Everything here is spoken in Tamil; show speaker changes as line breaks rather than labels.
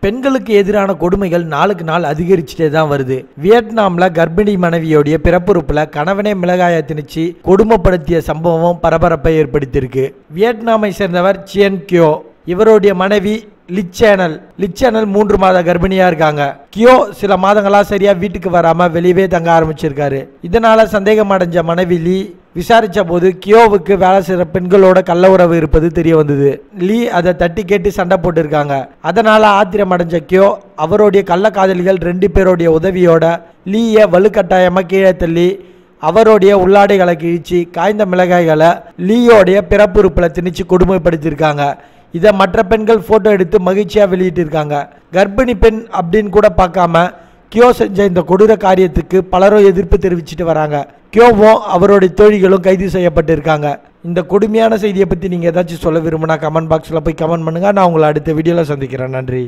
பெண்களுக்கு எதிரான கொடுமைகள் நாளுக்கு நாள் அதிகரிச்சுட்டே தான் வருது. வியட்நாம்ல கர்ப்பிணி மனைவியோடைய பிறப்புறுப்புல கணவனே மிளகாய திணிச்சு கொடுமைப்படுத்திய சம்பவம் பரபரப்பை ஏற்படுத்தியிருக்கு. வியட்நாமை சேர்ந்தவர் சியன் கியோ. இவருடைய மனைவி லிச்சேனல் லிச்சேனல் மூன்று மாத கர்ப்பிணியா இருக்காங்க. கியோ சில மாதங்களா சரியா வீட்டுக்கு வராம வெளியவே தங்க ஆரம்பிச்சிருக்காரு. இதனால சந்தேகம் அடைஞ்ச மனைவி லீ விசாரிச்ச போது கியோவுக்கு வேலை செய்யற பெண்களோட கள்ள உறவு இருப்பது தெரிய வந்தது. லீ அதை தட்டி கேட்டு சண்டை போட்டிருக்காங்க. அதனால ஆத்திரம் அடைஞ்ச கியோ அவருடைய கள்ள காதலிகள் ரெண்டு பேருடைய உதவியோட லீயை வலுக்கட்டாயமா கீழே தள்ளி அவருடைய உள்ளாடைகளை கிழிச்சு காய்ந்த மிளகாய்களை லீயோடைய பிறப்புறுப்பில் திணிச்சு கொடுமைப்படுத்தியிருக்காங்க. இதை மற்ற பெண்கள் ஃபோட்டோ எடுத்து மகிழ்ச்சியாக வெளியிட்டிருக்காங்க. கர்ப்பிணி பெண் அப்படின்னு கூட பார்க்காம கியோ செஞ்ச இந்த கொடூர காரியத்துக்கு பலரும் எதிர்ப்பு தெரிவிச்சிட்டு வராங்க. கியோவும் அவருடைய தோழிகளும் கைது செய்யப்பட்டிருக்காங்க. இந்த கொடுமையான செய்தியை பற்றி நீங்கள் ஏதாச்சும் சொல்ல விரும்பினா கமெண்ட் பாக்ஸில் போய் கமெண்ட் பண்ணுங்கள் நான் உங்களை அடுத்த வீடியோவில் சந்திக்கிறேன். நன்றி.